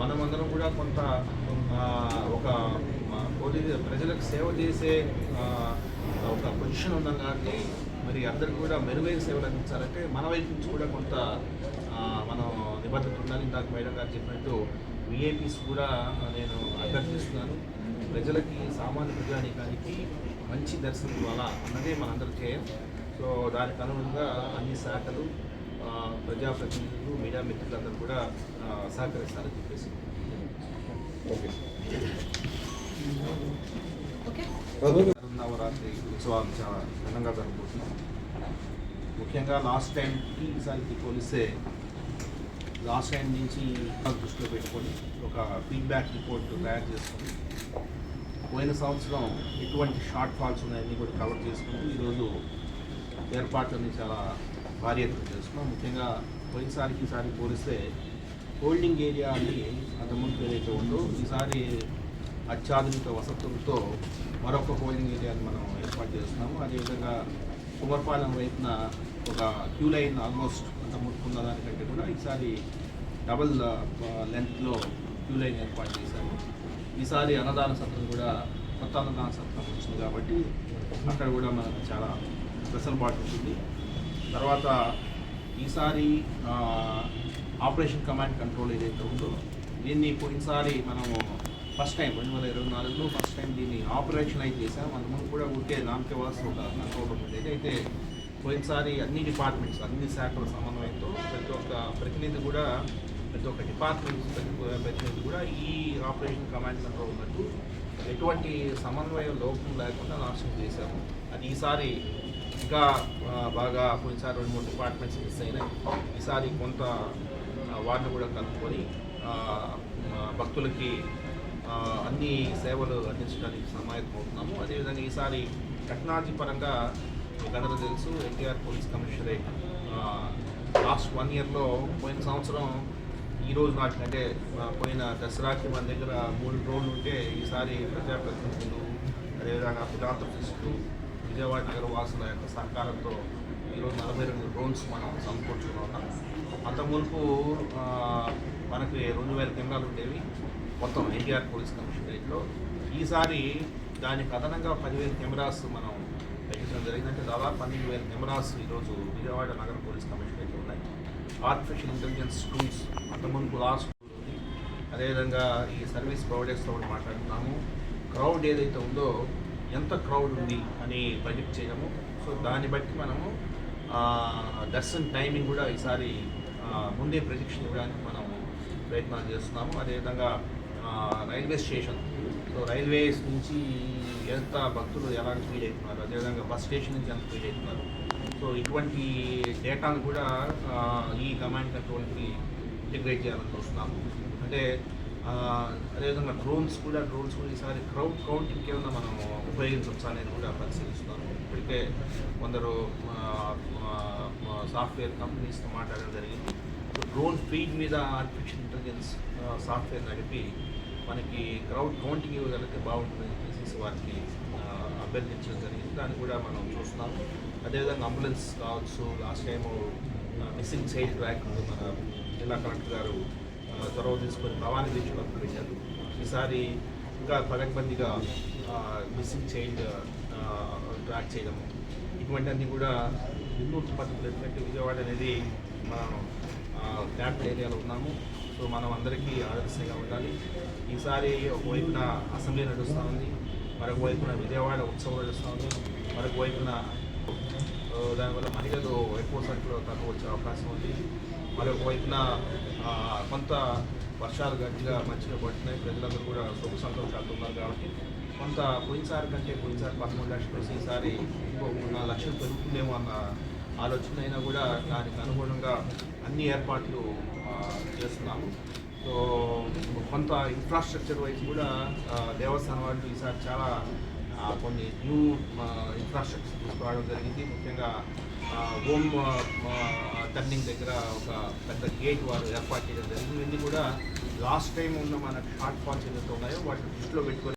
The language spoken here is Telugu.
మనమందరం కూడా కొంత ఒక ప్రజలకు సేవ చేసే ఒక పొజిషన్ ఉన్నాం కాబట్టి మరి అందరికి కూడా మెరుగైన సేవలు అందించాలంటే మన వైపు నుంచి కూడా కొంత మనం నిబద్ధత ఉండాలి. ఇందాక మేడం గారు చెప్పినట్టు విఐపీస్ కూడా నేను అభ్యర్థిస్తున్నాను. ప్రజలకి సామాన్య ప్రజానికానికి మంచి దర్శనం ఇవ్వాలా అన్నదే మనందరి చేయం సో దానికి అనుగుణంగా అన్ని శాఖలు ప్రజాప్రతినిధులు మీడియా మిత్రులందరూ కూడా ఆ, సహకరిస్తారని చెప్పేసి. ఓకే. ఓకే. నవరాత్రి ఉత్సవాలు చాలా ఘనంగా జరుపుకుంటున్నాం ముఖ్యంగా లాస్ట్ టైంకి ఈసారికి పోలిస్తే లాస్ట్ టైం నుంచి దృష్టిలో పెట్టుకొని ఒక ఫీడ్బ్యాక్ రిపోర్ట్ తయారు చేసుకొని పోయిన సంవత్సరం ఎటువంటి షార్ట్ ఫాల్స్ ఉన్నాయని కూడా కవర్ చేసుకుంటూ ఈరోజు ఏర్పాట్లని చాలా భారీ ఎత్తున చేస్తున్నాం ముఖ్యంగా పోయినసారికి ఈసారి పోలిస్తే హోల్డింగ్ ఏరియా అని అంతకుముందు ఏదైతే ఉందో ఈసారి అత్యాధునిక వసతులతో మరొక హోల్డింగ్ ఏరియాని మనం ఏర్పాటు చేస్తున్నాము. అదేవిధంగా కుమర్పాలెం వైపున ఒక క్యూ లైన్ ఆల్మోస్ట్ అంత ముందుకున్న దానికంటే కూడా ఈసారి డబల్ లెంత్లో క్యూ లైన్ ఏర్పాటు చేశాము. ఈసారి అన్నదాన సత్రం కూడా కొత్త అన్నదాన సత్రం వచ్చింది కాబట్టి అక్కడ కూడా మనకు చాలా వెసులుబాటు ఉంటుంది. తర్వాత ఈసారి ఆపరేషన్ కమాండ్ కంట్రోల్ ఏదైతే ఉందో దీన్ని పోయినసారి మనము ఫస్ట్ టైం రెండు వేల ఇరవై నాలుగులో ఫస్ట్ టైం దీన్ని ఆపరేషన్ అయితే చేసాం అంతకుముందు కూడా ఉంటే నామకే వాసు ఒక కంట్రోల్ అయితే పోయినసారి అన్ని డిపార్ట్మెంట్స్ అన్ని శాఖల సమన్వయంతో ప్రతి ఒక్క ప్రతినిధి కూడా ప్రతి ఒక్క డిపార్ట్మెంట్ ప్రతినిధి కూడా ఈ ఆపరేషన్ కమాండ్ కంట్రోల్ ఉన్నట్టు ఎటువంటి సమన్వయ లోపం లేకుండా నాశనం చేశాము. అది ఈసారి ఇంకా బాగా పోయినసారి రెండు మూడు డిపార్ట్మెంట్స్ మిస్ అయినాయి. ఈసారి కొంత ఆ, వాటిని కూడా కలుపుకొని భక్తులకి అన్ని సేవలు అందించడానికి సమాయత్తం అవుతున్నాము. అదేవిధంగా ఈసారి టెక్నాలజీ పరంగా గణన తెలుసు NTR police commissionerate last one ఇయర్లో పోయిన సంవత్సరం ఈ రోజు నాటికి అంటే పోయిన దసరాకి మన దగ్గర మూడు రోజులు ఉంటే ఈసారి ప్రజాప్రతినిధులు అదేవిధంగా ఫిలాంథ్రఫిస్టులు విజయవాడ నగర వాసుల యొక్క సహకారంతో ఈరోజు నలభై రెండు డ్రోన్స్ మనం సమకూర్చుకున్నాం. అంత మునుపు మనకి రెండు వేల కెమెరాలు ఉండేవి. మొత్తం ఎన్టీఆర్ పోలీస్ కమిషనరేట్లో ఈసారి దానికి అదనంగా పదివేల కెమెరాస్ మనం పెట్టించడం జరిగిందంటే దాదాపు పన్నెండు వేల కెమెరాస్ ఈరోజు విజయవాడ నగర పోలీస్ కమిషనరేట్లో ఉన్నాయి. ఆర్టిఫిషియల్ ఇంటెలిజెన్స్ టూల్స్ అంతకుముందు లాస్ట్ ఉంది అదేవిధంగా ఈ సర్వీస్ ప్రొవైడర్స్తో కూడా మాట్లాడుతున్నాము. క్రౌడ్ ఏదైతే ఉందో ఎంత క్రౌడ్ ఉంది అని బడ్జెట్ చేయడము సో దాన్ని బట్టి మనము దర్శన్ టైమింగ్ కూడా ఈసారి ముందే ప్రొజెక్షన్ ఇవ్వడానికి మనం ప్రయత్నాలు చేస్తున్నాము. అదేవిధంగా రైల్వే స్టేషన్ సో రైల్వేస్ నుంచి ఎంత భక్తులు ఎలా ఫీల్ అవుతున్నారు అదేవిధంగా బస్ స్టేషన్ నుంచి ఎంత ఫీల్ అవుతున్నారు సో ఇటువంటి డేటాను కూడా ఈ కమాండ్ కంట్రోల్కి ఇంటిగ్రేట్ చేయాలని చూస్తున్నాము. అంటే అదేవిధంగా డ్రోన్స్ కూడా డ్రోన్స్ కూడా ఈసారి క్రౌడ్ కౌంటింగ్కి ఏమైనా మనం ఉపయోగించవచ్చా అనేది కూడా పరిశీలిస్తున్నాము. ఇప్పటికే కొందరు సాఫ్ట్వేర్ కంపెనీస్తో మాట్లాడడం జరిగింది. సో డ్రోన్ ఫీడ్ మీద ఆర్టిఫిషియల్ ఇంటెలిజెన్స్ సాఫ్ట్వేర్ నడిపి మనకి క్రౌడ్ కౌంటింగ్ ఇవ్వగలిగితే బాగుంటుందని చెప్పేసి వారికి అభ్యర్థించడం జరిగింది. దాన్ని కూడా మనం చూస్తున్నాము. అదేవిధంగా అంబులెన్స్ కావచ్చు last time missing child track మన జిల్లా కలెక్టర్ గారు చొరవ తీసుకొని భవానీ బీచ్లో పెట్టారు ఈసారి ఇంకా పగడ్బందీగా మిస్సింగ్ చైల్డ్ ట్రాక్ చేయడం ఇటువంటివన్నీ కూడా వినూత్న పద్ధతులు ఎందుకంటే విజయవాడ అనేది మనం క్యాపిటల్ ఏరియాలో ఉన్నాము. సో మనం అందరికీ ఆదర్శంగా ఉండాలి. ఈసారి ఒకవైపున అసెంబ్లీ నడుస్తూ ఉంది. మరొక వైపున విజయవాడ ఉత్సవం నడుస్తూ ఉంది. మరొక వైపున దానివల్ల మహిళలు ఎక్కువ సంఖ్యలో తక్కువ వచ్చే అవకాశం ఉంది. మరొక వైపున కొంత వర్షాలు గట్టిగా మంచిగా పడుతున్నాయి. ప్రజలందరూ కూడా సుఖ సంతోషాలు ఉన్నారు కాబట్టి కొంత పోయినసారి కంటే పోయినసారి పదమూడు లక్షలు ఈసారి ఇంకో మూడు నాలుగు లక్షలు పెరుగుతుందేమో అన్న ఆలోచన అయినా కూడా దానికి అనుగుణంగా అన్ని ఏర్పాట్లు చేస్తున్నాము. సో కొంత ఇన్ఫ్రాస్ట్రక్చర్ వైజ్ కూడా దేవస్థానం వాళ్ళు ఈసారి చాలా కొన్ని న్యూ ఇన్ఫ్రాస్ట్రక్చర్ తీసుకురావడం జరిగింది. ముఖ్యంగా హోమ్ టర్నింగ్ దగ్గర ఒక పెద్ద గేట్ వారు ఏర్పాటు చేయడం జరిగింది. ఇవన్నీ కూడా లాస్ట్ టైం ఉన్న మన షార్ట్ ఫాల్స్ ఏదైతే ఉన్నాయో వాటిని దృష్టిలో పెట్టుకొని